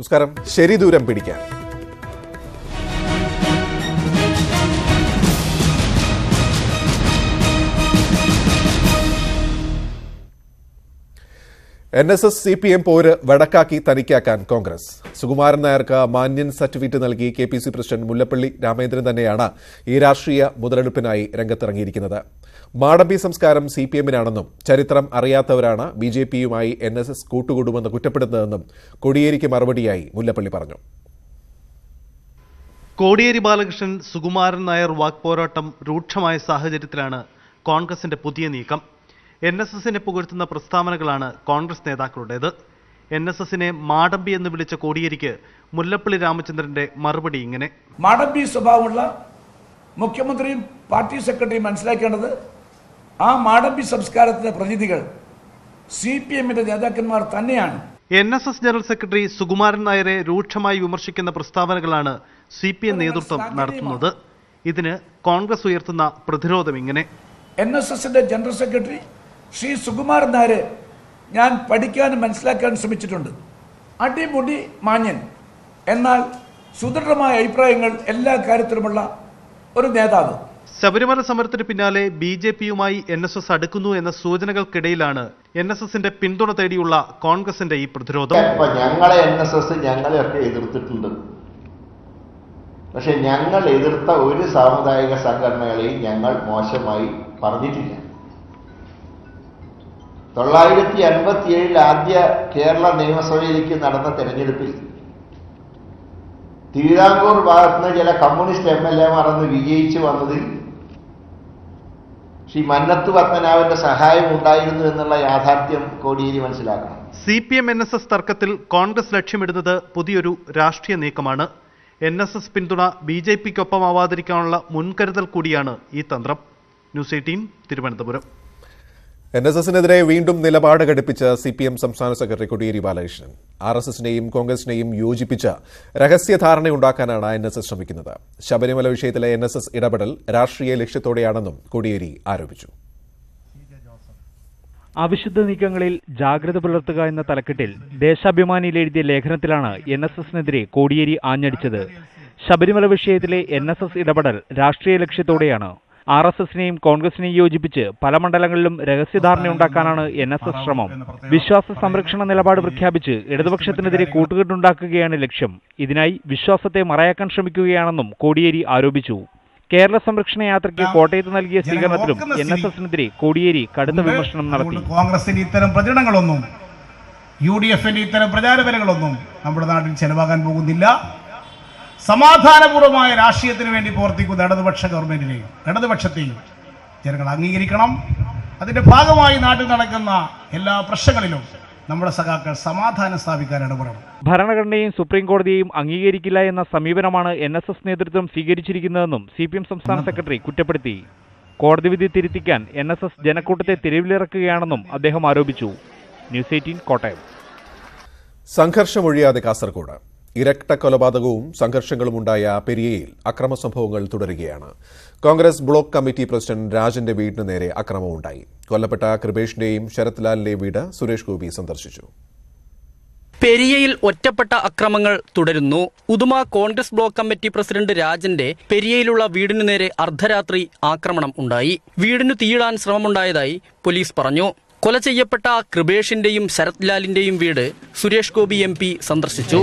നമസ്കാരം. ശരി ദൂരം പിടിക്കാൻ N S S C P M പോര് വടക്കാക്കി തനിക്കാക്കാൻ കോൺഗ്രസ്. സുകുമാരൻ നായർക്ക് മാന്യൻ സർട്ടിഫിക്കറ്റ് നൽകി K P C president Mullappally Ramendran തന്നെയാണ് ഈ രാഷ്ട്രീയ മുതലെടുപ്പിനായി രംഗത്തിറങ്ങിയിരിക്കുന്നത്. മാടമ്പി സംസ്കാരം സി പി എമ്മിനാണെന്നും ചരിത്രം അറിയാത്തവരാണ് ബി ജെ പിയുമായി എൻ എസ് എസ് കൂട്ടുകൂടുമെന്ന് കുറ്റപ്പെടുന്നതെന്നും കോടിയേരിക്ക് മറുപടിയായി മുല്ലപ്പള്ളി പറഞ്ഞു. കോടിയേരി ബാലകൃഷ്ണൻ സുകുമാരൻ നായർ വാക്പോരാട്ടം രൂക്ഷമായ സാഹചര്യത്തിലാണ് കോൺഗ്രസിന്റെ പുതിയ നീക്കം. എൻ എസ് എസിനെ പുകഴ്ത്തുന്ന പ്രസ്താവനകളാണ് കോൺഗ്രസ് നേതാക്കളുടേത്. എൻ എസ് എസിനെ മാടമ്പി എന്ന് വിളിച്ച കോടിയേരിക്ക് മുല്ലപ്പള്ളി രാമചന്ദ്രന്റെ മറുപടി ഇങ്ങനെ. മാടമ്പി സ്വഭാവമുള്ള മുഖ്യമന്ത്രിയും പാർട്ടി സെക്രട്ടറിയും മനസ്സിലാക്കേണ്ടത് ആ മാടമ്പി സംസ്കാരത്തിന്റെ പ്രതിനിധികൾ സി പി എമ്മിന്റെ നേതാക്കന്മാർ തന്നെയാണ്. N S S general secretary Sukumaran നായരെ രൂക്ഷമായി വിമർശിക്കുന്ന പ്രസ്താവനകളാണ് സി പി എം നേതൃത്വം നടത്തുന്നത്. ഇതിന് കോൺഗ്രസ് ഉയർത്തുന്ന പ്രതിരോധം ഇങ്ങനെ. എൻ എസ് എസിന്റെ ജനറൽ സെക്രട്ടറി ശ്രീ സുകുമാർ നായരെ ഞാൻ പഠിക്കാനും മനസ്സിലാക്കാനും ശ്രമിച്ചിട്ടുണ്ട്. അടിമുടി മാന്യൻ. എന്നാൽ സുദൃഢമായ അഭിപ്രായങ്ങൾ എല്ലാ കാര്യത്തിലുമുള്ള ഒരു നേതാവ്. ശബരിമല സമരത്തിന് പിന്നാലെ ബി ജെ പിയുമായി എൻ എസ് എസ് അടുക്കുന്നു എന്ന സൂചനകൾക്കിടയിലാണ് എൻ എസ് എസിന്റെ പിന്തുണ തേടിയുള്ള കോൺഗ്രസിന്റെ ഈ പ്രതിരോധം. ഞങ്ങളെ എൻ എസ് എസ് ഞങ്ങളെയൊക്കെ എതിർത്തിട്ടുണ്ട്. പക്ഷെ ഞങ്ങൾ എതിർത്ത ഒരു സാമുദായിക സംഘടനകളെയും ഞങ്ങൾ മോശമായി പറഞ്ഞിട്ടില്ല. തൊള്ളായിരത്തി അൻപത്തിയേഴിൽ ആദ്യ കേരള നിയമസഭയിലേക്ക് നടന്ന തെരഞ്ഞെടുപ്പിൽ തിരുവിതാംകൂർ ഭാഗത്തുനിന്ന് ചില കമ്മ്യൂണിസ്റ്റ് എം എൽ എമാർ അന്ന് വിജയിച്ചു വന്നതിൽ ശ്രീ മന്നത്ത് പത്മനാഭന്റെ സഹായം ഉണ്ടായിരുന്നു എന്നുള്ള യാഥാർത്ഥ്യം കോടിയേരി മനസ്സിലാക്കണം. C P M N S S തർക്കത്തിൽ കോൺഗ്രസ് ലക്ഷ്യമിടുന്നത് പുതിയൊരു രാഷ്ട്രീയ നീക്കമാണ്. എൻ എസ് എസ് പിന്തുണ ബി ജെ പിക്കൊപ്പമാവാതിരിക്കാനുള്ള മുൻകരുതൽ കൂടിയാണ് ഈ തന്ത്രം. News eighteen Thiruvananthapuram. N S എസിനെതിരെ വീണ്ടും നിലപാട് ഘടിപ്പിച്ച സി പി എം സംസ്ഥാന secretary Kodiyeri Balakrishnan. R S എസിനെയും കോൺഗ്രസിനെയും യോജിപ്പിച്ച രഹസ്യധാരണയുണ്ടാക്കാനാണ് എൻ എസ് എസ് ശ്രമിക്കുന്നത്. ശബരിമല വിഷയത്തിലെ എൻ എസ് എസ് ഇടപെടൽ രാഷ്ട്രീയ ലക്ഷ്യത്തോടെയാണെന്നും കോടിയേരി ആരോപിച്ചു. അവിശുദ്ധ നീക്കങ്ങളിൽ ജാഗ്രത പുലർത്തുക എന്ന തലക്കെട്ടിൽ ദേശാഭിമാനിയിൽ എഴുതിയ ലേഖനത്തിലാണ് എൻ എസ് എസിനെതിരെ കോടിയേരി ആഞ്ഞടിച്ചത്. ശബരിമല വിഷയത്തിലെ എൻ എസ് എസ് ഇടപെടൽ രാഷ്ട്രീയ ലക്ഷ്യത്തോടെയാണ് ആർ എസ് എസിനെയും കോൺഗ്രസിനെയും യോജിപ്പിച്ച് പല മണ്ഡലങ്ങളിലും രഹസ്യധാരണയുണ്ടാക്കാനാണ് എൻ എസ് എസ് ശ്രമം. വിശ്വാസ സംരക്ഷണ നിലപാട് പ്രഖ്യാപിച്ച് ഇടതുപക്ഷത്തിനെതിരെ കൂട്ടുകെട്ടുണ്ടാക്കുകയാണ് ലക്ഷ്യം. ഇതിനായി വിശ്വാസത്തെ മറയാക്കാൻ ശ്രമിക്കുകയാണെന്നും കോടിയേരി ആരോപിച്ചു. കേരള സംരക്ഷണ യാത്രയ്ക്ക് കോട്ടയത്ത് നൽകിയ സ്വീകരണത്തിലും എൻ എസ് എസിനെതിരെ കോടിയേരി കടുത്ത വിമർശനം നടത്തി. കോൺഗ്രസിന്റെ ഇത്തരം പ്രചരണങ്ങളൊന്നും യു ഡി എഫിന്റെ ഇത്തരം പ്രചാരപരങ്ങളൊന്നും നമ്മുടെ നാട്ടിൽ ചെലവാകാൻ പോകുന്നില്ല. സമാധാനപൂർവമായ രാഷ്ട്രീയത്തിന് വേണ്ടി പ്രവർത്തിക്കുന്ന ഇടതുപക്ഷ ഗവൺമെന്റിനെയും ഇടതുപക്ഷത്തെയും ജനങ്ങൾ അംഗീകരിക്കണം. അതിന്റെ ഭാഗമായി നാട്ടിൽ നടക്കുന്ന എല്ലാ പ്രശ്നങ്ങളിലും നമ്മുടെ സഖാക്കൾ സമാധാനം സ്ഥാപിക്കാൻ ഇടപെടണം. ഭരണഘടനയും സുപ്രീം കോടതിയും അംഗീകരിക്കില്ല എന്ന സമീപനമാണ് എൻ എസ് എസ് നേതൃത്വം സ്വീകരിച്ചിരിക്കുന്നതെന്നും സി പി എം സംസ്ഥാന സെക്രട്ടറി കുറ്റപ്പെടുത്തി. കോടതി വിധി തിരുത്തിക്കാൻ എൻ എസ് എസ് ജനക്കൂട്ടത്തെ തെരുവിലിറക്കുകയാണെന്നും അദ്ദേഹം ആരോപിച്ചു. News eighteen Kottayam. സംഘർഷമൊഴിയാതെ കാസർഗോഡ്. ഇരട്ട കൊലപാതകവും സംഘർഷങ്ങളും ഉണ്ടായ പെരിയയിൽ അക്രമ സംഭവങ്ങൾ തുടരുകയാണ്. കോൺഗ്രസ് ബ്ലോക്ക് കമ്മിറ്റി പ്രസിഡന്റ് രാജന്റെ വീടിന് നേരെ അക്രമമുണ്ടായി. കൊല്ലപ്പെട്ട കൃപേഷിന്റെയും ശരത് ലാലിന്റെയും വീട് സുരേഷ് ഗോപി സന്ദർശിച്ചു. പെരിയയിൽ ഒറ്റപ്പെട്ട അക്രമങ്ങൾ തുടരുന്നു. Uduma Congress block committee president രാജന്റെ പെരിയയിലുള്ള വീടിനു നേരെ അർദ്ധരാത്രി ആക്രമണം ഉണ്ടായി. വീടിനു തീയിടാൻ ശ്രമമുണ്ടായതായി പോലീസ് പറഞ്ഞു. കൊല ചെയ്യപ്പെട്ട കൃപേഷിന്റെയും ശരത് ലാലിന്റെയും വീട് സുരേഷ് ഗോപി എം പി സന്ദർശിച്ചു.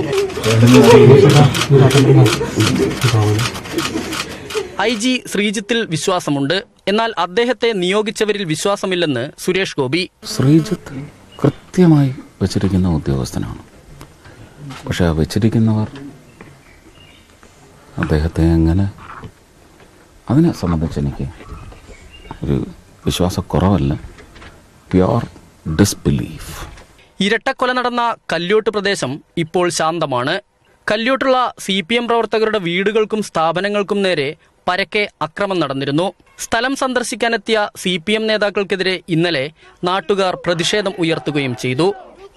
ഐ ജി ശ്രീജിത്തിൽ വിശ്വാസമുണ്ട്. എന്നാൽ അദ്ദേഹത്തെ നിയോഗിച്ചവരിൽ വിശ്വാസമില്ലെന്ന് സുരേഷ് ഗോപി. ശ്രീജിത്ത് കൃത്യമായി വെച്ചിരിക്കുന്ന ഉദ്യോഗസ്ഥനാണ്. പക്ഷെ ആ വെച്ചിരിക്കുന്നവർ അദ്ദേഹത്തെ എങ്ങനെ അതിനെ സംബന്ധിച്ച് എനിക്ക് ഒരു വിശ്വാസക്കുറവല്ല. Pure disbelief. ഇരട്ടക്കൊല നടന്ന കല്യോട്ട് പ്രദേശം ഇപ്പോൾ ശാന്തമാണ്. കല്യോട്ടുള്ള സി പി എം പ്രവർത്തകരുടെ വീടുകൾക്കും സ്ഥാപനങ്ങൾക്കും നേരെ പരക്കെ അക്രമം നടന്നിരുന്നു. സ്ഥലം സന്ദർശിക്കാനെത്തിയ സി പി എം നേതാക്കൾക്കെതിരെ ഇന്നലെ നാട്ടുകാർ പ്രതിഷേധം ഉയർത്തുകയും ചെയ്തു.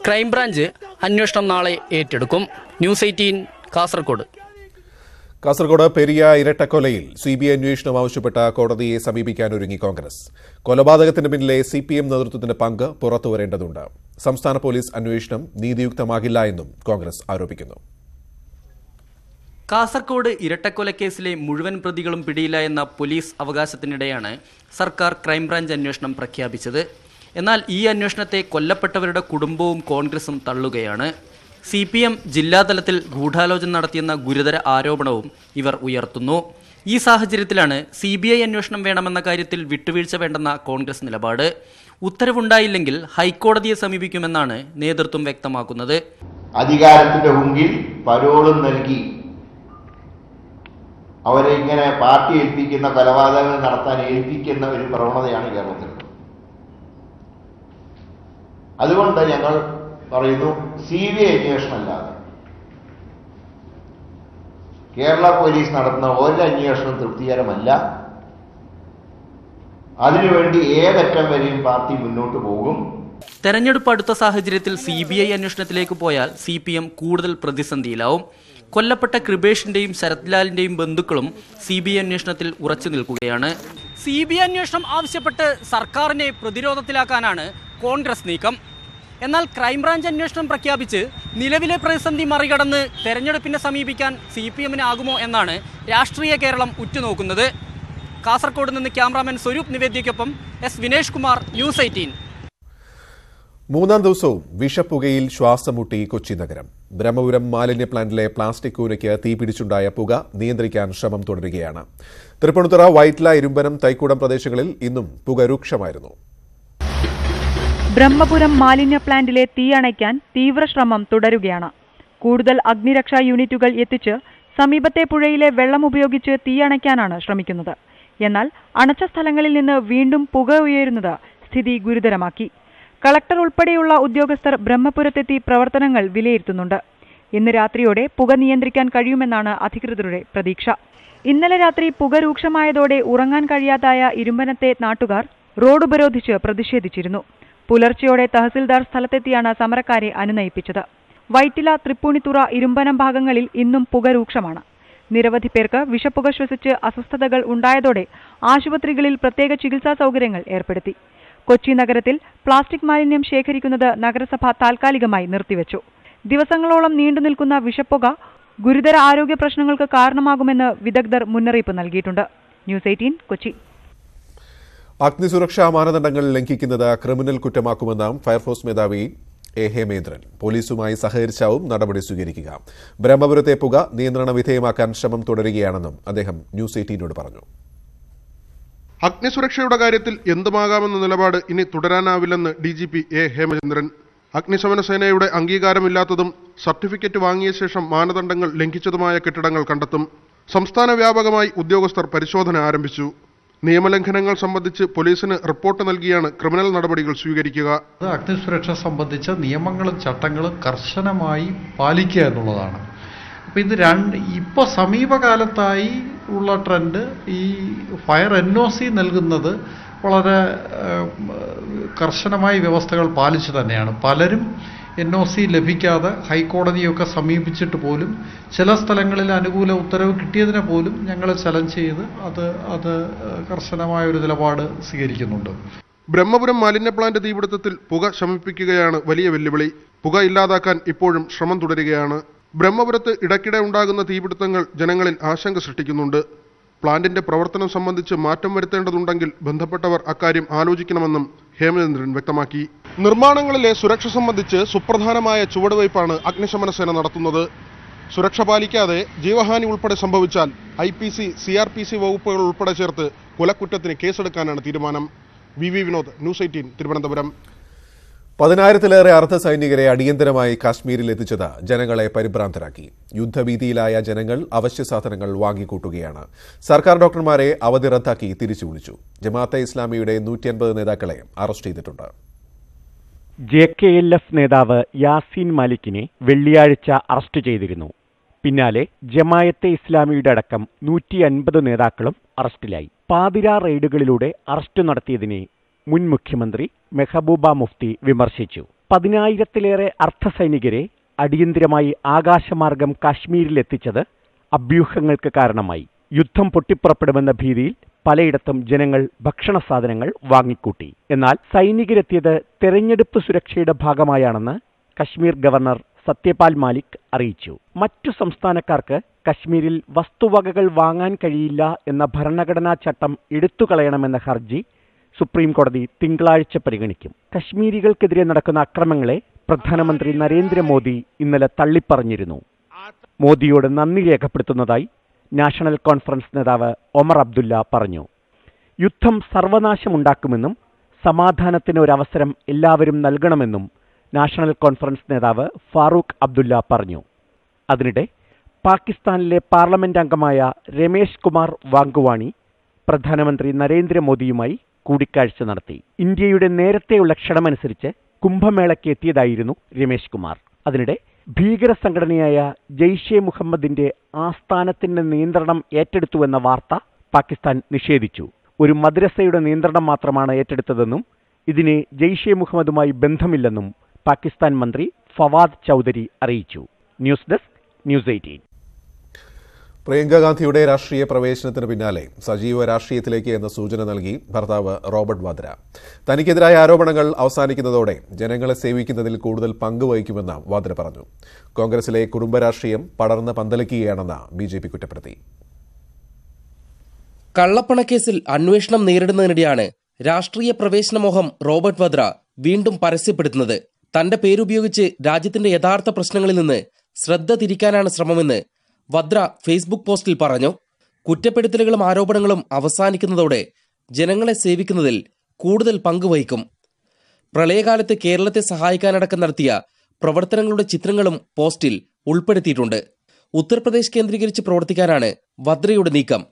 ക്രൈംബ്രാഞ്ച് അന്വേഷണം നാളെ ഏറ്റെടുക്കും. ന്യൂസ് എയ്റ്റീൻ കാസർഗോഡ് കാസർഗോഡ് പെരിയ ഇരട്ടക്കൊലയിൽ സി ബി ഐ അന്വേഷണം ആവശ്യപ്പെട്ട കോടതിയെ സമീപിക്കാൻ ഒരുങ്ങി കോൺഗ്രസ്. കൊലപാതകത്തിന് പിന്നിലെ സി പി എം നേതൃത്വത്തിന്റെ പങ്ക് പുറത്തുവരേണ്ടതുണ്ട് സംസ്ഥാന പോലീസ് അന്വേഷണം നീതിയുക്തമാകില്ല എന്നും കോൺഗ്രസ് ആരോപിക്കുന്നു. കാസർകോട് ഇരട്ടക്കൊലക്കേസിലെ മുഴുവൻ പ്രതികളും പിടിയില്ല എന്ന പോലീസ് അവകാശത്തിനിടെയാണ് സർക്കാർ ക്രൈംബ്രാഞ്ച് അന്വേഷണം പ്രഖ്യാപിച്ചത്. എന്നാൽ ഈ അന്വേഷണത്തെ കൊല്ലപ്പെട്ടവരുടെ കുടുംബവും കോൺഗ്രസും തള്ളുകയാണ്. സി പി എം ജില്ലാതലത്തിൽ ഗൂഢാലോചന നടത്തിയെന്ന ഗുരുതര ആരോപണവും ഇവർ ഉയർത്തുന്നു. ഈ സാഹചര്യത്തിലാണ് സി ബി ഐ അന്വേഷണം വേണമെന്ന കാര്യത്തിൽ വിട്ടുവീഴ്ച വേണ്ടെന്ന കോൺഗ്രസ് നിലപാട്. ഉത്തരവുണ്ടായില്ലെങ്കിൽ ഹൈക്കോടതിയെ സമീപിക്കുമെന്നാണ് നേതൃത്വം വ്യക്തമാക്കുന്നത്. അധികാരത്തിന്റെ മുമ്പിൽ പരോളും നൽകി അവരെ ഇങ്ങനെ പാർട്ടി ഏൽപ്പിക്കുന്ന കൊലപാതകങ്ങൾ നടത്താൻ ഏൽപ്പിക്കുന്ന ഒരു പ്രവണതയാണ് കേരളത്തിൽ അതുകൊണ്ട് ഞങ്ങൾ പറയുന്നു സി ബി ഐ അന്വേഷണമല്ലാതെ. കേരള പോലീസ് നടത്തുന്ന ഒരു അന്വേഷണം തൃപ്തികരമല്ല. അതിനുവേണ്ടി ഏതറ്റം വരെയും പാർട്ടി മുന്നോട്ട് പോകും. തെരഞ്ഞെടുപ്പ് അടുത്ത സാഹചര്യത്തിൽ സി ബി ഐ അന്വേഷണത്തിലേക്ക് പോയാൽ സി പി എം കൂടുതൽ പ്രതിസന്ധിയിലാവും. കൊല്ലപ്പെട്ട കൃപേഷിന്റെയും ശരത്ലാലിന്റെയും ബന്ധുക്കളും സി ബി ഐ അന്വേഷണത്തിൽ ഉറച്ചു നിൽക്കുകയാണ്. സി ബി ഐ അന്വേഷണം ആവശ്യപ്പെട്ട് സർക്കാരിനെ പ്രതിരോധത്തിലാക്കാനാണ് കോൺഗ്രസ് നീക്കം. എന്നാൽ ക്രൈംബ്രാഞ്ച് അന്വേഷണം പ്രഖ്യാപിച്ച് നിലവിലെ പ്രതിസന്ധി മറികടന്ന് തെരഞ്ഞെടുപ്പിനെ സമീപിക്കാൻ സി പി എമ്മിനാകുമോ എന്നാണ് രാഷ്ട്രീയ കേരളം ഉറ്റുനോക്കുന്നത്. കാസർഗോഡ് നിന്ന് cameraman Swaroop നിവേദ്യയ്ക്കൊപ്പം S Vinesh Kumar news eighteen. മൂന്നാം ദിവസവും വിഷപ്പുകയിൽ ശ്വാസമുട്ടി കൊച്ചി നഗരം. ബ്രഹ്മപുരം മാലിന്യ പ്ലാന്റിലെ പ്ലാസ്റ്റിക് കൂനയ്ക്ക് തീപിടിച്ചുണ്ടായ പുക നിയന്ത്രിക്കാൻ ശ്രമം തുടരുകയാണ്. തൃപ്പൂണിത്തുറ വൈറ്റ്ല ഇരുമ്പനം തൈക്കൂടം പ്രദേശങ്ങളിൽ ഇന്നും പുക രൂക്ഷമായിരുന്നു. ബ്രഹ്മപുരം മാലിന്യ പ്ലാന്റിലെ തീയണയ്ക്കാൻ തീവ്രശ്രമം തുടരുകയാണ്. കൂടുതൽ അഗ്നിരക്ഷാ യൂണിറ്റുകൾ എത്തിച്ച് സമീപത്തെ പുഴയിലെ വെള്ളം ഉപയോഗിച്ച് തീയണയ്ക്കാനാണ് ശ്രമിക്കുന്നത്. എന്നാൽ അണച്ച സ്ഥലങ്ങളിൽ നിന്ന് വീണ്ടും പുക ഉയരുന്നത് സ്ഥിതി ഗുരുതരമാക്കി. കളക്ടർ ഉൾപ്പെടെയുള്ള ഉദ്യോഗസ്ഥർ ബ്രഹ്മപുരത്തെത്തി പ്രവർത്തനങ്ങൾ വിലയിരുത്തുന്നുണ്ട്. ഇന്ന് രാത്രിയോടെ പുക നിയന്ത്രിക്കാൻ കഴിയുമെന്നാണ് അധികൃതരുടെ പ്രതീക്ഷ. ഇന്നലെ രാത്രി പുക രൂക്ഷമായതോടെ ഉറങ്ങാൻ കഴിയാതായ ഇരുമ്പനത്തെ നാട്ടുകാർ റോഡ് ഉപരോധിച്ച് പ്രതിഷേധിച്ചിരുന്നു. പുലർച്ചെയോടെ തഹസിൽദാർ സ്ഥലത്തെത്തിയാണ് സമരക്കാരെ അനുനയിപ്പിച്ചത്. വൈറ്റില തൃപ്പൂണിത്തുറ ഇരുമ്പനം ഭാഗങ്ങളിൽ ഇന്നും പുക രൂക്ഷമാണ് നിരവധി പേർക്ക് വിഷപ്പുക ശ്വസിച്ച് അസ്വസ്ഥതകൾ ഉണ്ടായതോടെ ആശുപത്രികളിൽ പ്രത്യേക ചികിത്സാ സൗകര്യങ്ങൾ ഏർപ്പെടുത്തി. കൊച്ചി നഗരത്തിൽ പ്ലാസ്റ്റിക് മാലിന്യം ശേഖരിക്കുന്നത് നഗരസഭ താൽക്കാലികമായി നിർത്തിവെച്ചു. ദിവസങ്ങളോളം നീണ്ടുനിൽക്കുന്ന വിഷപ്പുക ഗുരുതര ആരോഗ്യ പ്രശ്നങ്ങൾക്ക് കാരണമാകുമെന്ന് വിദഗ്ധർ മുന്നറിയിപ്പ് നൽകിയിട്ടുണ്ട്. News eighteen Kochi. അഗ്നിസുരക്ഷാ മാനദണ്ഡങ്ങൾ ലംഘിക്കുന്നത് ക്രിമിനൽ കുറ്റമാക്കുമെന്ന് ഫയർഫോഴ്സ് മേധാവി എ ഹേമേന്ദ്രൻ പോലീസുമായി സഹകരിച്ചാവും നടപടി സ്വീകരിക്കുക. ബ്രഹ്മപുരത്തെ പുക നിയന്ത്രണ വിധേയമാക്കാൻ ശ്രമം തുടരുകയാണെന്നും അദ്ദേഹം ന്യൂസ് എയ്റ്റീനോട് പറഞ്ഞു. അഗ്നിസുരക്ഷയുടെ കാര്യത്തിൽ എന്തുമാകാമെന്ന നിലപാട് ഇനി തുടരാനാവില്ലെന്ന് D G P A Hemachandran അഗ്നിശമന സേനയുടെ അംഗീകാരമില്ലാത്തതും സർട്ടിഫിക്കറ്റ് വാങ്ങിയ ശേഷം മാനദണ്ഡങ്ങൾ ലംഘിച്ചതുമായ കെട്ടിടങ്ങൾ കണ്ടെത്തും. സംസ്ഥാന വ്യാപകമായി ഉദ്യോഗസ്ഥർ പരിശോധന ആരംഭിച്ചു. നിയമലംഘനങ്ങൾ സംബന്ധിച്ച് പോലീസിന് റിപ്പോർട്ട് നൽകിയാണ് ക്രിമിനൽ നടപടികൾ സ്വീകരിക്കുക. അഗ്നിസുരക്ഷ സംബന്ധിച്ച നിയമങ്ങളും ചട്ടങ്ങളും കർശനമായി പാലിക്കുക എന്നുള്ളതാണ്. അപ്പോൾ ഇത് രണ്ട് ഇപ്പോൾ സമീപകാലത്തായി ഉള്ള ട്രെൻഡ് ഈ ഫയർ എൻ ഒ സി നൽകുന്നത് വളരെ കർശനമായ വ്യവസ്ഥകൾ പാലിച്ചു തന്നെയാണ്. പലരും എൻ ഒ സി ലഭിക്കാതെ ഹൈക്കോടതിയൊക്കെ സമീപിച്ചിട്ട് പോലും ചില സ്ഥലങ്ങളിൽ അനുകൂല ഉത്തരവ് കിട്ടിയതിനെ പോലും ഞങ്ങൾ ചലഞ്ച് ചെയ്ത് അത് അത് കർശനമായ ഒരു നിലപാട് സ്വീകരിക്കുന്നുണ്ട്. ബ്രഹ്മപുരം മാലിന്യ പ്ലാന്റ് തീപിടുത്തത്തിൽ പുക ശമിപ്പിക്കുകയാണ് വലിയ വെല്ലുവിളി. പുക ഇല്ലാതാക്കാൻ ഇപ്പോഴും ശ്രമം തുടരുകയാണ്. ബ്രഹ്മപുരത്ത് ഇടയ്ക്കിടെ ഉണ്ടാകുന്ന തീപിടുത്തങ്ങൾ ജനങ്ങളിൽ ആശങ്ക സൃഷ്ടിക്കുന്നുണ്ട്. പ്ലാന്റിന്റെ പ്രവർത്തനം സംബന്ധിച്ച് മാറ്റം വരുത്തേണ്ടതുണ്ടെങ്കിൽ ബന്ധപ്പെട്ടവർ അക്കാര്യം ആലോചിക്കണമെന്നും ഹേമചന്ദ്രൻ വ്യക്തമാക്കി. നിർമ്മാണങ്ങളിലെ സുരക്ഷ സംബന്ധിച്ച് സുപ്രധാനമായ ചുവടുവയ്പാണ് അഗ്നിശമന സേന നടത്തുന്നത്. സുരക്ഷ പാലിക്കാതെ ജീവഹാനി ഉൾപ്പെടെ സംഭവിച്ചാൽ I P C C R P C വകുപ്പുകൾ ഉൾപ്പെടെ ചേർത്ത് കൊലക്കുറ്റത്തിന് കേസെടുക്കാനാണ് തീരുമാനം. V V Vinod news eighteen Thiruvananthapuram. പതിനായിരത്തിലേറെ അർദ്ധ സൈനികരെ അടിയന്തരമായി കാശ്മീരിൽ എത്തിച്ചത് ജനങ്ങളെ പരിഭ്രാന്തരാക്കി. യുദ്ധഭീതിയിലായ ജനങ്ങൾ അവശ്യ സാധനങ്ങൾ വാങ്ങിക്കൂട്ടുകയാണ്. സർക്കാർ ഡോക്ടർമാരെ അവധി റദ്ദാക്കി തിരിച്ചു വിളിച്ചു. ജമാഅത്തെ ഇസ്ലാമിയുടെ നൂറ്റിയൻപത് നേതാക്കളെ അറസ്റ്റ് ചെയ്തിട്ടുണ്ട്. ജെ കെ എൽ എഫ് നേതാവ് യാസീൻ മാലിക്കിനെ വെള്ളിയാഴ്ച അറസ്റ്റ് ചെയ്തിരുന്നു. പിന്നാലെ ജമായത്തെ ഇസ്ലാമിയുടെ അടക്കം നൂറ്റി അൻപത് നേതാക്കളും അറസ്റ്റിലായി. പാതിരാ റെയ്ഡുകളിലൂടെ അറസ്റ്റ് നടത്തിയതിനെ മുൻ മുഖ്യമന്ത്രി മെഹബൂബ മുഫ്തി വിമർശിച്ചു. പതിനായിരത്തിലേറെ അർദ്ധസൈനികരെ അടിയന്തിരമായി ആകാശമാർഗം കാശ്മീരിലെത്തിച്ചത് അഭ്യൂഹങ്ങൾക്ക് കാരണമായി. യുദ്ധം പൊട്ടിപ്പുറപ്പെടുമെന്ന ഭീതിയിൽ പലയിടത്തും ജനങ്ങൾ ഭക്ഷണ സാധനങ്ങൾ വാങ്ങിക്കൂട്ടി. എന്നാൽ സൈനികരെത്തിയത് തെരഞ്ഞെടുപ്പ് സുരക്ഷയുടെ ഭാഗമായാണെന്ന് കശ്മീർ ഗവർണർ സത്യപാൽ മാലിക് അറിയിച്ചു. മറ്റു സംസ്ഥാനക്കാർക്ക് കശ്മീരിൽ വസ്തുവകകൾ വാങ്ങാൻ കഴിയില്ല എന്ന ഭരണഘടനാ ചട്ടം എടുത്തുകളയണമെന്ന ഹർജി സുപ്രീം കോടതി തിങ്കളാഴ്ച പരിഗണിക്കും. കശ്മീരികൾക്കെതിരെ നടക്കുന്ന അക്രമങ്ങളെ പ്രധാനമന്ത്രി നരേന്ദ്രമോദി ഇന്നലെ തള്ളിപ്പറഞ്ഞിരുന്നു. മോദിയോട് നന്ദി രേഖപ്പെടുത്തുന്നതായി നാഷണൽ കോൺഫറൻസ് നേതാവ് ഒമർ അബ്ദുല്ല പറഞ്ഞു. യുദ്ധം സർവനാശമുണ്ടാക്കുമെന്നും സമാധാനത്തിന് ഒരവസരം എല്ലാവരും നൽകണമെന്നും നാഷണൽ കോൺഫറൻസ് നേതാവ് ഫാറൂഖ് അബ്ദുല്ല പറഞ്ഞു. അതിനിടെ പാകിസ്ഥാനിലെ പാർലമെന്റ് അംഗമായ രമേശ് കുമാർ വാങ്കുവാണി പ്രധാനമന്ത്രി നരേന്ദ്രമോദിയുമായി കൂടിക്കാഴ്ച നടത്തി. ഇന്ത്യയുടെ നേരത്തെയുള്ള ക്ഷണമനുസരിച്ച് കുംഭമേളയ്ക്ക് എത്തിയതായിരുന്നു രമേശ് കുമാർ. അതിനിടെ ഭീകര സംഘടനയായ ജെയ്ഷെ മുഹമ്മദിന്റെ ആസ്ഥാനത്തിന്റെ നിയന്ത്രണം ഏറ്റെടുത്തുവെന്ന വാർത്ത പാകിസ്ഥാൻ നിഷേധിച്ചു. ഒരു മദ്രസയുടെ നിയന്ത്രണം മാത്രമാണ് ഏറ്റെടുത്തതെന്നും ഇതിന് ജെയ്ഷെ മുഹമ്മദുമായി ബന്ധമില്ലെന്നും പാകിസ്ഥാൻ മന്ത്രി ഫവാദ് ചൌധരി അറിയിച്ചു. News desk news eighteen. Priyanka ഗാന്ധിയുടെ രാഷ്ട്രീയ പ്രവേശനത്തിന് പിന്നാലെ സജീവ രാഷ്ട്രീയത്തിലേക്ക് എന്ന സൂചന നൽകി ഭർത്താവ് റോബർട്ട് വാദ്ര. തനിക്കെതിരായ ആരോപണങ്ങൾ അവസാനിക്കുന്നതോടെ ജനങ്ങളെ സേവിക്കുന്നതിൽ കൂടുതൽ പങ്കുവഹിക്കുമെന്ന് വാദ്ര പറഞ്ഞു. കോൺഗ്രസിലെ കുടുംബ രാഷ്ട്രീയം പടർന്ന് പന്തലിക്കുകയാണെന്ന് ബി ജെ പി കുറ്റപ്പെടുത്തി. കള്ളപ്പണക്കേസിൽ അന്വേഷണം നേരിടുന്നതിനിടെയാണ് രാഷ്ട്രീയ പ്രവേശനമോഹം റോബർട്ട് വദ്ര വീണ്ടും പരസ്യപ്പെടുത്തുന്നത്. തന്റെ പേരുപയോഗിച്ച് രാജ്യത്തിന്റെ യഥാർത്ഥ പ്രശ്നങ്ങളിൽ നിന്ന് ശ്രദ്ധ തിരിക്കാനാണ് ശ്രമമെന്ന് വദ്ര ഫേസ്ബുക്ക് പോസ്റ്റിൽ പറഞ്ഞു കുറ്റപ്പെടുത്തലുകളും ആരോപണങ്ങളും അവസാനിക്കുന്നതോടെ ജനങ്ങളെ സേവിക്കുന്നതിൽ കൂടുതൽ പങ്കുവഹിക്കും പ്രളയകാലത്ത് കേരളത്തെ സഹായിക്കാനടക്കം നടത്തിയ പ്രവർത്തനങ്ങളുടെ ചിത്രങ്ങളും പോസ്റ്റിൽ ഉൾപ്പെടുത്തിയിട്ടുണ്ട്. ഉത്തർപ്രദേശ് കേന്ദ്രീകരിച്ച് പ്രവർത്തിക്കാനാണ് വദ്രയുടെ നീക്കം.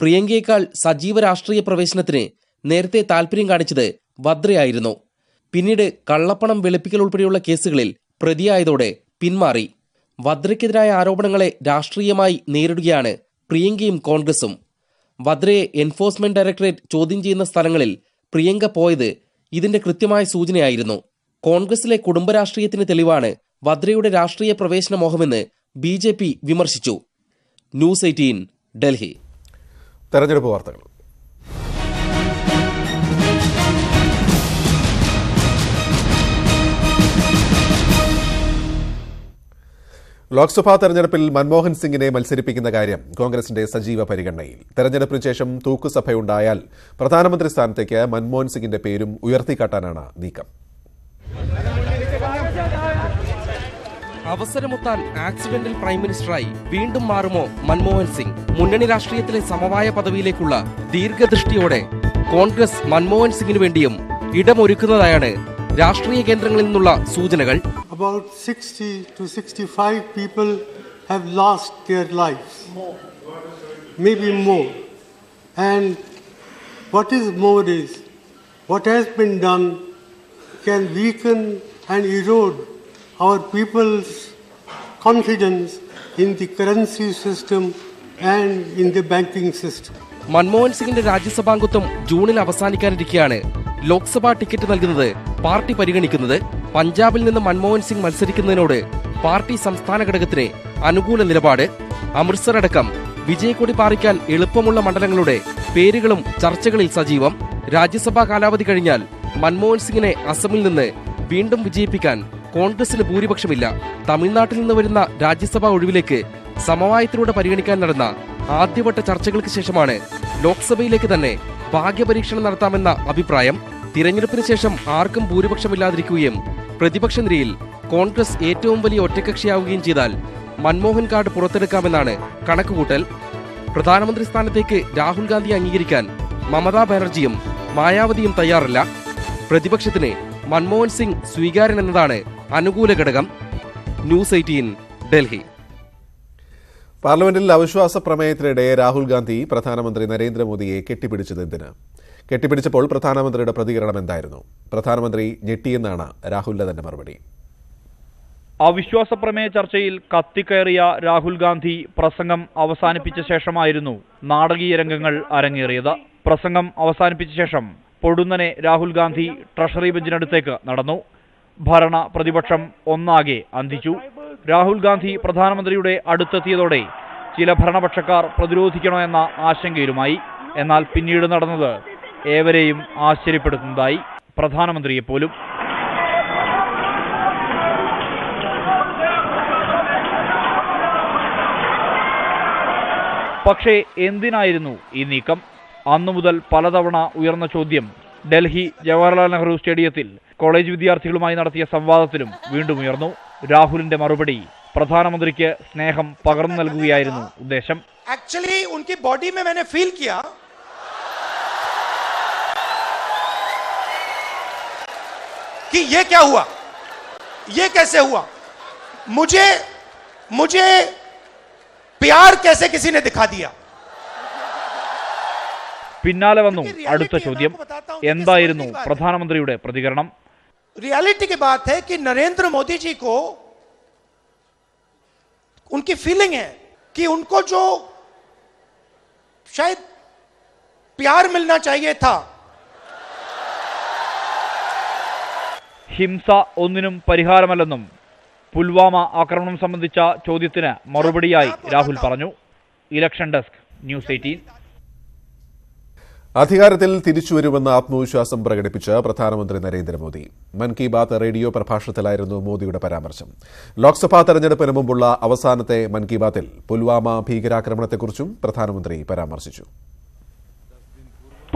പ്രിയങ്കയേക്കാൾ സജീവ രാഷ്ട്രീയ പ്രവേശനത്തിന് നേരത്തെ താൽപര്യം കാണിച്ചത് വദ്രയായിരുന്നു. പിന്നീട് കള്ളപ്പണം വെളുപ്പിക്കൽ ഉൾപ്പെടെയുള്ള കേസുകളിൽ പ്രതിയായതോടെ പിന്മാറി. വദ്രയ്ക്കെതിരായ ആരോപണങ്ങളെ രാഷ്ട്രീയമായി നേരിടുകയാണ് പ്രിയങ്കയും കോൺഗ്രസും. വദ്രയെ എൻഫോഴ്സ്മെന്റ് ഡയറക്ടറേറ്റ് ചോദ്യം ചെയ്യുന്ന സ്ഥലങ്ങളിൽ പ്രിയങ്ക പോയത് ഇതിന്റെ കൃത്യമായ സൂചനയായിരുന്നു. കോൺഗ്രസിലെ കുടുംബരാഷ്ട്രീയത്തിന് തെളിവാണ് വദ്രയുടെ രാഷ്ട്രീയ പ്രവേശന മോഹമെന്ന് ബി വിമർശിച്ചു. News eighteen Delhi. തെരഞ്ഞെടുപ്പ് വാർത്തകൾ. ലോക്സഭാ തെരഞ്ഞെടുപ്പിൽ മൻമോഹൻ സിംഗിനെ മത്സരിപ്പിക്കുന്ന കാര്യം കോൺഗ്രസിന്റെ സജീവ പരിഗണനയിൽ. തെരഞ്ഞെടുപ്പിന് ശേഷം തൂക്കുസഭയുണ്ടായാൽ പ്രധാനമന്ത്രി സ്ഥാനത്തേക്ക് മൻമോഹൻ സിംഗിന്റെ പേരും ഉയർത്തിക്കാട്ടാനാണ് നീക്കം. അവസരമൊത്താൻ ആക്സിഡന്റൽ പ്രൈം മിനിസ്റ്ററായി വീണ്ടും മാറുമോ മൻമോഹൻ സിംഗ്? മുന്നണി രാഷ്ട്രീയത്തിലെ സമവായ പദവിയിലേക്കുള്ള ദീർഘദൃഷ്ടിയോടെ കോൺഗ്രസ് മൻമോഹൻ സിംഗിന് വേണ്ടിയും ഇടമൊരുക്കുന്നതായാണ് രാഷ്ട്രീയ കേന്ദ്രങ്ങളിൽ നിന്നുള്ള സൂചനകൾ About 60 to 65 people have lost their lives, maybe more. And what is more is, what has been done can weaken and erode our people's confidence in the currency system and in the banking system. Manmohan സിംഗിന്റെ രാജ്യസഭാംഗത്വം ജൂണിൽ അവസാനിക്കാനിരിക്കെയാണ് Lok Sabha ticket നൽകുന്നത് party പരിഗണിക്കുന്നത് പഞ്ചാബിൽ നിന്ന് Manmohan Singh മത്സരിക്കുന്നതിനോട് party സംസ്ഥാന ഘടകത്തിന് അനുകൂല നിലപാട്. അമൃത്സർ അടക്കം വിജയക്കൊടി പാറിക്കാൻ എളുപ്പമുള്ള മണ്ഡലങ്ങളുടെ പേരുകളും ചർച്ചകളിൽ സജീവം. രാജ്യസഭാ കാലാവധി കഴിഞ്ഞാൽ മൻമോഹൻ സിംഗിനെ അസമിൽ നിന്ന് വീണ്ടും വിജയിപ്പിക്കാൻ കോൺഗ്രസിന് ഭൂരിപക്ഷമില്ല. തമിഴ്നാട്ടിൽ നിന്ന് വരുന്ന രാജ്യസഭാ ഒഴിവിലേക്ക് സമവായത്തിലൂടെ പരിഗണിക്കാൻ നടന്ന ആദ്യവട്ട ചർച്ചകൾക്ക് ശേഷമാണ് ലോക്സഭയിലേക്ക് തന്നെ ഭാഗ്യപരീക്ഷണം നടത്താമെന്ന അഭിപ്രായം. തിരഞ്ഞെടുപ്പിന് ശേഷം ആർക്കും ഭൂരിപക്ഷമില്ലാതിരിക്കുകയും പ്രതിപക്ഷ നിരയിൽ കോൺഗ്രസ് ഏറ്റവും വലിയ ഒറ്റകക്ഷിയാവുകയും ചെയ്താൽ മൻമോഹൻ കാർഡ് പുറത്തെടുക്കാമെന്നാണ് കണക്കുകൂട്ടൽ. പ്രധാനമന്ത്രി സ്ഥാനത്തേക്ക് രാഹുൽ ഗാന്ധി അംഗീകരിക്കാൻ മമതാ ബാനർജിയും മായാവതിയും തയ്യാറല്ല. പ്രതിപക്ഷത്തിന് മൻമോഹൻ സിംഗ് സ്വീകാര്യൻ എന്നതാണ് അനുകൂല ഘടകം. News eighteen Delhi. പാർലമെന്റിൽ അവിശ്വാസ പ്രമേയത്തിനിടെ രാഹുൽ ഗാന്ധി പ്രധാനമന്ത്രി നരേന്ദ്രമോദിയെ കെട്ടിപ്പിടിച്ചത് എന്തിന്? കെട്ടിപ്പിടിച്ചപ്പോൾ പ്രധാനമന്ത്രിയുടെ പ്രതികരണം എന്തായിരുന്നു? പ്രധാനമന്ത്രി ഞെട്ടിയെന്നാണ് രാഹുലിന്റെ തന്നെ മറുപടി. അവിശ്വാസ പ്രമേയ ചർച്ചയിൽ കത്തിക്കയറിയ രാഹുൽ ഗാന്ധി പ്രസംഗം അവസാനിപ്പിച്ച ശേഷമായിരുന്നു നാടകീയ രംഗങ്ങൾ അരങ്ങേറിയത്. പ്രസംഗം അവസാനിപ്പിച്ച ശേഷം പൊടുന്നനെ രാഹുൽ ഗാന്ധി ട്രഷറി ബെഞ്ചിനടുത്തേക്ക് നടന്നു. ഭരണ പ്രതിപക്ഷം ഒന്നാകെ അന്തിച്ചു. രാഹുൽ ഗാന്ധി പ്രധാനമന്ത്രിയുടെ അടുത്തെത്തിയതോടെ ചില ഭരണപക്ഷക്കാർ പ്രതിരോധിക്കണോ എന്ന ആശങ്കയിലുമായി എന്നാൽ പിന്നീട് നടന്നത് ഏവരെയും ആശ്ചര്യപ്പെടുത്തുന്നതായി പ്രധാനമന്ത്രിയെപ്പോലും. പക്ഷേ എന്തിനായിരുന്നു ഈ നീക്കം? അന്നു മുതൽ പലതവണ ഉയർന്ന ചോദ്യം. ഡൽഹി ജവഹർലാൽ നെഹ്റു സ്റ്റേഡിയത്തിൽ കോളേജ് വിദ്യാർത്ഥികളുമായി നടത്തിയ സംവാദത്തിലും വീണ്ടും ഉയർന്നു. രാഹുലിന്റെ മറുപടി പ്രധാനമന്ത്രിക്ക് സ്നേഹം പകർന്നു നൽകുകയായിരുന്നു ഉദ്ദേശം. ആക്ച്വലി ബോഡി ഫീൽ कि ये क्या हुआ ये कैसे हुआ मुझे मुझे प्यार कैसे किसी ने दिखा दिया പിന്നാലെ വന്നു അടുത്ത ചോദ്യം എന്തായിരുന്നു പ്രധാനമന്ത്രിയുടെ പ്രതികരണം रियलिटी की बात है कि नरेंद्र मोदी जी को उनकी फीलिंग है कि उनको जो शायद प्यार मिलना चाहिए था ഹിംസ ഒന്നിനും പരിഹാരമല്ലെന്നും പുൽവാമ ആക്രമണം സംബന്ധിച്ച ചോദ്യത്തിന് മറുപടിയായി രാഹുൽ പറഞ്ഞു. Election desk news eighteen. അധികാരത്തിൽ തിരിച്ചുവരുമെന്ന ആത്മവിശ്വാസം പ്രകടിപ്പിച്ച് പ്രധാനമന്ത്രി നരേന്ദ്രമോദി. മൻ കി ബാത്ത് റേഡിയോ പ്രഭാഷണത്തിലായിരുന്നു മോദിയുടെ പരാമർശം. ലോക്സഭാ തെരഞ്ഞെടുപ്പിന് മുമ്പുള്ള അവസാനത്തെ മൻ കി ബാത്തിൽ പുൽവാമ ഭീകരാക്രമണത്തെക്കുറിച്ചും പ്രധാനമന്ത്രി പരാമർശിച്ചു.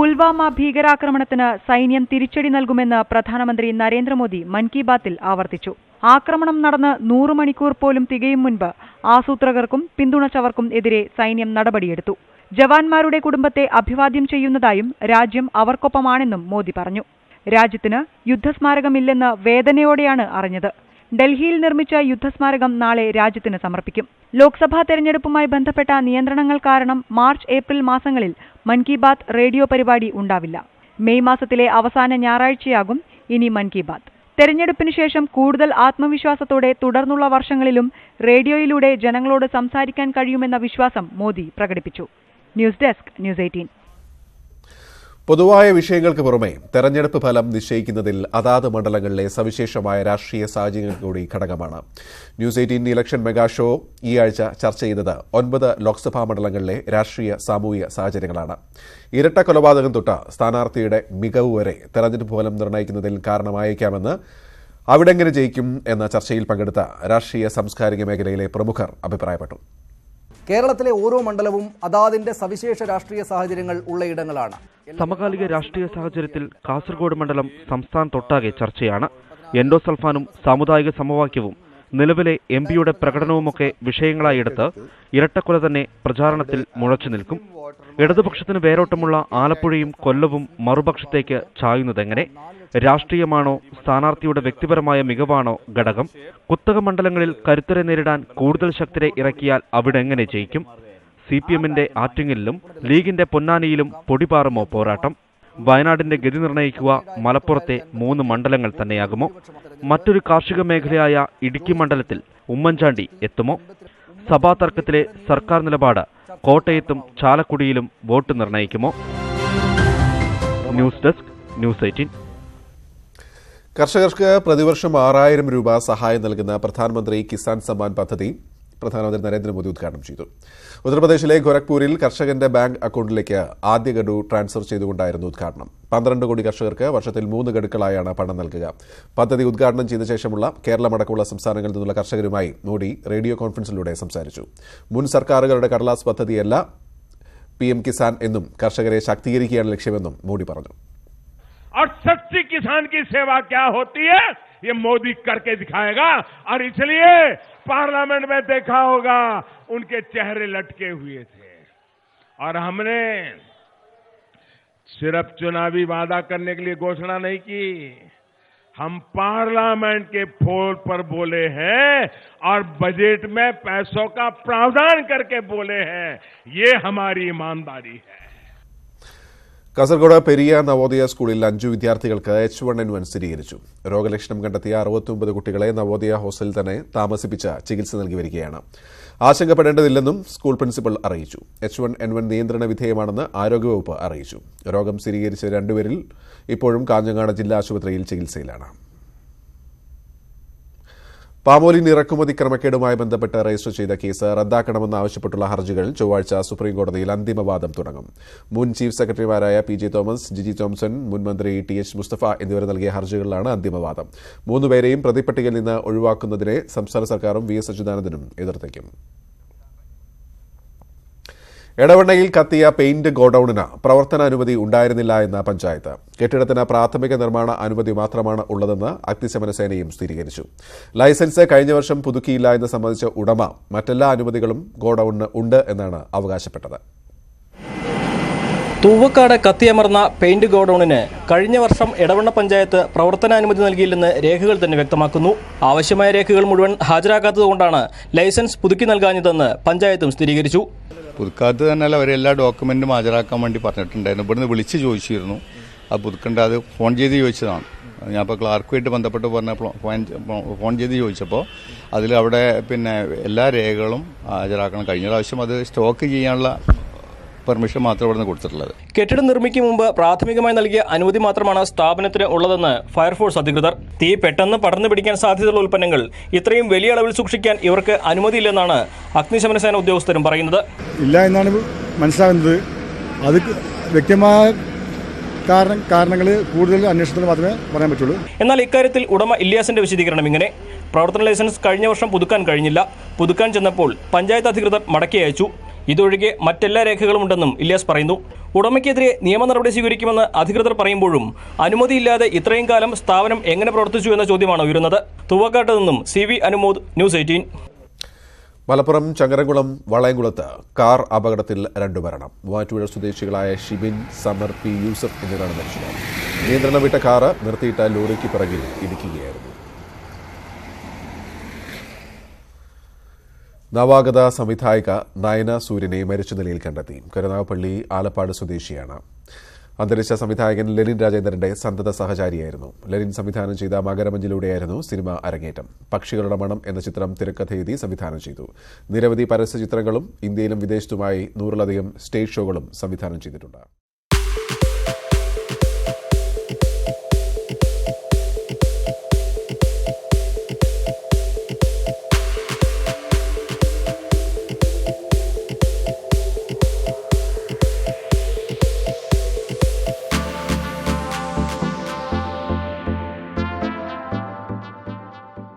പുൽവാമ ഭീകരാക്രമണത്തിന് സൈന്യം തിരിച്ചടി നൽകുമെന്ന് പ്രധാനമന്ത്രി നരേന്ദ്രമോദി മൻ കി ബാത്തിൽ ആവർത്തിച്ചു. ആക്രമണം നടന്ന് നൂറ് മണിക്കൂർ പോലും തികയും മുൻപ് ആസൂത്രകർക്കും പിന്തുണച്ചവർക്കും എതിരെ സൈന്യം നടപടിയെടുത്തു. ജവാന്മാരുടെ കുടുംബത്തെ അഭിവാദ്യം ചെയ്യുന്നതായും രാജ്യം അവർക്കൊപ്പമാണെന്നും മോദി പറഞ്ഞു. രാജ്യത്തിന് യുദ്ധസ്മാരകമില്ലെന്ന് വേദനയോടെയാണ് അറിഞ്ഞത്. ഡൽഹിയിൽ നിർമ്മിച്ച യുദ്ധസ്മാരകം നാളെ രാജ്യത്തിന് സമർപ്പിക്കും. ലോക്സഭാ തെരഞ്ഞെടുപ്പുമായി ബന്ധപ്പെട്ട നിയന്ത്രണങ്ങൾ കാരണം മാർച്ച് ഏപ്രിൽ മാസങ്ങളിൽ മൻ കി ബാത്ത് റേഡിയോ പരിപാടി ഉണ്ടാവില്ല. മെയ് മാസത്തിലെ അവസാന ഞായറാഴ്ചയാകും ഇനി മൻ കി ബാത്ത്. തെരഞ്ഞെടുപ്പിന് ശേഷം കൂടുതൽ ആത്മവിശ്വാസത്തോടെ തുടർന്നുള്ള വർഷങ്ങളിലും റേഡിയോയിലൂടെ ജനങ്ങളോട് സംസാരിക്കാൻ കഴിയുമെന്ന വിശ്വാസം മോദി പ്രകടിപ്പിച്ചു. News desk news eighteen. പൊതുവായ വിഷയങ്ങൾക്ക് പുറമെ തെരഞ്ഞെടുപ്പ് ഫലം നിശ്ചയിക്കുന്നതിൽ അതാത് മണ്ഡലങ്ങളിലെ സവിശേഷമായ രാഷ്ട്രീയ സാഹചര്യങ്ങൾ കൂടി ഘടകമാണ്. News eighteen election mega show ഈ ആഴ്ച ചർച്ച ചെയ്തത് ഒൻപത് ലോക്സഭാ മണ്ഡലങ്ങളിലെ രാഷ്ട്രീയ സാമൂഹിക സാഹചര്യങ്ങളാണ്. ഇരട്ട കൊലപാതകം തൊട്ട സ്ഥാനാർത്ഥിയുടെ മികവ് വരെ തെരഞ്ഞെടുപ്പ് ഫലം നിർണയിക്കുന്നതിൽ കാരണമായേക്കാമെന്ന് അവിടെങ്ങനെ ജയിക്കും എന്ന ചർച്ചയിൽ പങ്കെടുത്ത രാഷ്ട്രീയ സാംസ്കാരിക മേഖലയിലെ പ്രമുഖർ അഭിപ്രായപ്പെട്ടു. കേരളത്തിലെ ഓരോ മണ്ഡലവും അതാതിന്റെ സവിശേഷ രാഷ്ട്രീയ സാഹചര്യങ്ങൾ ഉള്ള ഇടങ്ങളാണ്. സമകാലിക രാഷ്ട്രീയ സാഹചര്യത്തിൽ കാസർഗോഡ് മണ്ഡലം സംസ്ഥാനത്തൊട്ടാകെ ചർച്ചയാണ്. എൻഡോസൾഫാനും സാമുദായിക സമവാക്യവും നിലവിലെ എം പിയുടെ പ്രകടനവുമൊക്കെ വിഷയങ്ങളായി എടുത്ത് ഇരട്ടക്കൊല തന്നെ പ്രചാരണത്തിൽ മുഴച്ചു നിൽക്കും. ഇടതുപക്ഷത്തിന് വേരോട്ടമുള്ള ആലപ്പുഴയും കൊല്ലവും മറുപക്ഷത്തേക്ക് ചായുന്നതെങ്ങനെ? രാഷ്ട്രീയമാണോ സ്ഥാനാർത്ഥിയുടെ വ്യക്തിപരമായ മികവാണോ ഘടകം? കുത്തക മണ്ഡലങ്ങളിൽ കരുത്തരെ നേരിടാൻ കൂടുതൽ ശക്തരെ ഇറക്കിയാൽ അവിടെ എങ്ങനെ ജയിക്കും? സി പി എമ്മിന്റെ ആറ്റിങ്ങലിലും ലീഗിന്റെ പൊന്നാനിയിലും പൊടിപാറുമോ പോരാട്ടം? വയനാടിന്റെ ഗതി നിർണയിക്കുക മലപ്പുറത്തെ മൂന്ന് മണ്ഡലങ്ങൾ തന്നെയാകുമോ? മറ്റൊരു കാർഷിക മേഖലയായ ഇടുക്കി മണ്ഡലത്തിൽ ഉമ്മൻചാണ്ടി എത്തുമോ? സഭാ തർക്കത്തിലെ സർക്കാർ നിലപാട് കോട്ടയത്തും ചാലക്കുടിയിലും വോട്ട് നിർണയിക്കുമോ ന്യൂസ് ഡെസ്ക് ന്യൂസ് എയ്റ്റീൻ. കർഷകർക്ക് പ്രതിവർഷം ആറായിരം രൂപ സഹായം നൽകുന്ന പ്രധാനമന്ത്രി കിസാൻ സമ്മാൻ പദ്ധതി പ്രധാനമന്ത്രി നരേന്ദ്രമോദി ഉദ്ഘാടനം ചെയ്തു. ഉത്തർപ്രദേശിലെ ഗോരഖ്പൂരിൽ കർഷകന്റെ ബാങ്ക് അക്കൗണ്ടിലേക്ക് ആദ്യ ഗഡു ട്രാൻസ്ഫർ ചെയ്തുകൊണ്ടായിരുന്നു ഉദ്ഘാടനം. പന്ത്രണ്ട് കോടി കർഷകർക്ക് വർഷത്തിൽ മൂന്ന് ഗഡുക്കളായാണ് പണം നൽകുക. പദ്ധതി ഉദ്ഘാടനം ചെയ്ത ശേഷമുള്ള കേരളമടക്കമുള്ള സംസ്ഥാനങ്ങളിൽ നിന്നുള്ള കർഷകരുമായി മോദി റേഡിയോ കോൺഫറൻസിലൂടെ സംസാരിച്ചു. മുൻ സർക്കാരുകളുടെ കടലാസ് പദ്ധതിയല്ല പി എം കിസാൻ എന്നും കർഷകരെ ശാക്തീകരിക്കുകയാണ് ലക്ഷ്യമെന്നും മോദി പറഞ്ഞു. और सच्ची किसान की सेवा क्या होती है? ये मोदी करके दिखाएगा। और इसलिए पार्लियामेंट में देखा होगा, उनके चेहरे लटके हुए थे। और हमने सिर्फ़ चुनावी वादा करने के लिए घोषणा नहीं की। हम पार्लियामेंट के फोर पर बोले हैं और बजट में पैसों का प्रावधान करके बोले हैं। ये हमारी ईमानदारी है। കാസർഗോഡ് പെരിയ നവോദയ സ്കൂളിൽ അഞ്ചു വിദ്യാർത്ഥികൾക്ക് എച്ച് വൺ എൻ വൺ സ്ഥിരീകരിച്ചു. രോഗലക്ഷണം കണ്ടെത്തിയ അറുപത്തിയൊമ്പത് കുട്ടികളെ നവോദയ ഹോസ്റ്റലിൽ തന്നെ താമസിപ്പിച്ച ചികിത്സ നൽകി വരികയാണ്. ആശങ്കപ്പെടേണ്ടതില്ലെന്നും സ്കൂൾ പ്രിൻസിപ്പൽ അറിയിച്ചു. എച്ച് വൺ എൻ വൺ നിയന്ത്രണ വിധേയമാണെന്ന് ആരോഗ്യവകുപ്പ് അറിയിച്ചു. രോഗം സ്ഥിരീകരിച്ച രണ്ടുപേരിൽ ഇപ്പോഴും കാഞ്ഞങ്ങാട് ജില്ലാ ആശുപത്രിയിൽ ചികിത്സയിലാണ്. പാമോലിൻ ഇറക്കുമതി ക്രമക്കേടുമായി ബന്ധപ്പെട്ട് രജിസ്റ്റർ ചെയ്ത കേസ് റദ്ദാക്കണമെന്നാവശ്യപ്പെട്ടുള്ള ഹർജികൾ ചൊവ്വാഴ്ച സുപ്രീംകോടതിയിൽ അന്തിമവാദം തുടങ്ങും. മുൻ ചീഫ് സെക്രട്ടറിമാരായ P J Thomas G G Thomson മുൻ മന്ത്രി ടി എച്ച് മുസ്തഫ എന്നിവർ നൽകിയ ഹർജികളിലാണ് അന്തിമവാദം. മൂന്നുപേരെയും പ്രതിപ്പട്ടികയിൽ നിന്ന് ഒഴിവാക്കുന്നതിനെ സംസ്ഥാന സർക്കാരും വി എസ് അച്യുതാനന്ദനും എതിർത്തേക്കും. എടവണ്ണയിൽ കത്തിയ പെയിന്റ് ഗോഡൌണിന് പ്രവർത്തനാനുമതി ഉണ്ടായിരുന്നില്ല എന്ന പഞ്ചായത്ത്. കെട്ടിടത്തിന് പ്രാഥമിക നിർമ്മാണ അനുമതി മാത്രമാണ് ഉള്ളതെന്ന് അഗ്നിശമന സേനയും സ്ഥിരീകരിച്ചു. ലൈസൻസ് കഴിഞ്ഞ വർഷം പുതുക്കിയില്ല എന്ന് സംബന്ധിച്ച ഉടമ മറ്റെല്ലാ അനുമതികളും ഗോഡൌണിന് ഉണ്ട് എന്നാണ് അവകാശപ്പെട്ടത്. തൂവക്കാട് കത്തിയമർന്ന പെയിന്റ് ഗോഡൌണിന് കഴിഞ്ഞ വർഷം ഇടവണ്ണ പഞ്ചായത്ത് പ്രവർത്തനാനുമതി നൽകിയില്ലെന്ന് രേഖകൾ തന്നെ വ്യക്തമാക്കുന്നു. ആവശ്യമായ രേഖകൾ മുഴുവൻ ഹാജരാക്കാത്തതുകൊണ്ടാണ് ലൈസൻസ് പുതുക്കി നൽകാഞ്ഞതെന്ന് പഞ്ചായത്തും സ്ഥിരീകരിച്ചു. പുതുക്കാത്തത് തന്നെയല്ല അവർ എല്ലാ ഡോക്യുമെന്റും ഹാജരാക്കാൻ വേണ്ടി പറഞ്ഞിട്ടുണ്ടായിരുന്നു. ഇവിടുന്ന് വിളിച്ച് ചോദിച്ചിരുന്നു. അത് പുതുക്കേണ്ട അത് ഫോൺ ചെയ്ത് ചോദിച്ചതാണ്. ഞാൻ ഇപ്പോൾ ക്ലാർക്കുമായിട്ട് ബന്ധപ്പെട്ട് പറഞ്ഞ ഫോൺ ചെയ്ത് ചോദിച്ചപ്പോൾ അതിൽ അവിടെ പിന്നെ എല്ലാ രേഖകളും ഹാജരാക്കണം. കഴിഞ്ഞ പ്രാവശ്യം അത് സ്റ്റോക്ക് ചെയ്യാനുള്ള പെർമിഷൻ മാത്രം ഇവിടുന്ന് കൊടുത്തിട്ടുള്ളത്. കെട്ടിടം നിർമ്മിക്കും മുമ്പ് പ്രാഥമികമായി നൽകിയ അനുമതി മാത്രമാണ് സ്ഥാപനത്തിന് ഉള്ളതെന്ന് ഫയർഫോഴ്സ് അധികൃതർ. തീ പെട്ടെന്ന് പടർന്നു പിടിക്കാൻ സാധ്യതയുള്ള ഉൽപ്പന്നങ്ങൾ ഇത്രയും വലിയ അളവിൽ സൂക്ഷിക്കാൻ ഇവർക്ക് അനുമതിയില്ലെന്നാണ് അഗ്നിശമന സേന ഉദ്യോഗസ്ഥരും പറയുന്നത്. ഇല്ല എന്നാണ് മനസ്സിലാകുന്നത്. അത് വ്യക്തമായ കാരണം കാരണങ്ങൾ കൂടുതൽ അന്വേഷണത്തിന് മാത്രമേ പറയാൻ പറ്റുള്ളൂ. എന്നാൽ ഇക്കാര്യത്തിൽ ഉടമ ഇല്യാസിന്റെ വിശദീകരണം ഇങ്ങനെ. പ്രവർത്തന ലൈസൻസ് കഴിഞ്ഞ വർഷം പുതുക്കാൻ കഴിഞ്ഞില്ല. പുതുക്കാൻ ചെന്നപ്പോൾ പഞ്ചായത്ത് അധികൃതർ മടക്കി അയച്ചു. ഇതൊഴികെ മറ്റെല്ലാ രേഖകളും ഉണ്ടെന്നും ഇല്യാസ് പറയുന്നു. ഉടമയ്ക്കെതിരെ നിയമ നടപടി സ്വീകരിക്കുമെന്ന് അധികൃതർ പറയുമ്പോഴും അനുമതിയില്ലാതെ ഇത്രയും കാലം സ്ഥാപനം എങ്ങനെ പ്രവർത്തിച്ചു എന്ന ചോദ്യമാണ് ഉയരുന്നത്. തുവക്കാട്ട് നിന്നും C V Anumod news eighteen. Malappuram Changaramkulam വളയംകുളത്ത് car അപകടത്തിൽ രണ്ടു മരണം. മൂവാറ്റുപുഴ സ്വദേശികളായ ഷിബിൻ സമർ പി യൂസഫ് എന്നിവരാണ് മരിച്ചത്. നിയന്ത്രണം വിട്ട കാറ് നിർത്തിയിട്ട ലോറിക്ക് പിറകിൽ ഇടിക്കുകയായിരുന്നു. നവാഗത സംവിധായിക നയന സൂര്യനെ മരിച്ച നിലയിൽ കണ്ടെത്തി. കരുനാഗപ്പള്ളി ആലപ്പാട് സ്വദേശിയാണ്. അന്തരിച്ച സംവിധായകൻ ലെനിൻ രാജേന്ദ്രന്റെ സന്തത സഹചാരിയായിരുന്നു. ലെനിൻ സംവിധാനം ചെയ്ത മകരമഞ്ചിലൂടെയായിരുന്നു സിനിമ അരങ്ങേറ്റം. പക്ഷികളുടെ മണം എന്ന ചിത്രം തിരക്കഥയെഴുതി സംവിധാനം ചെയ്തു. നിരവധി പരസ്യ ചിത്രങ്ങളും ഇന്ത്യയിലും വിദേശത്തുമായി നൂറിലധികം സ്റ്റേജ് ഷോകളും സംവിധാനം ചെയ്തിട്ടുണ്ട്.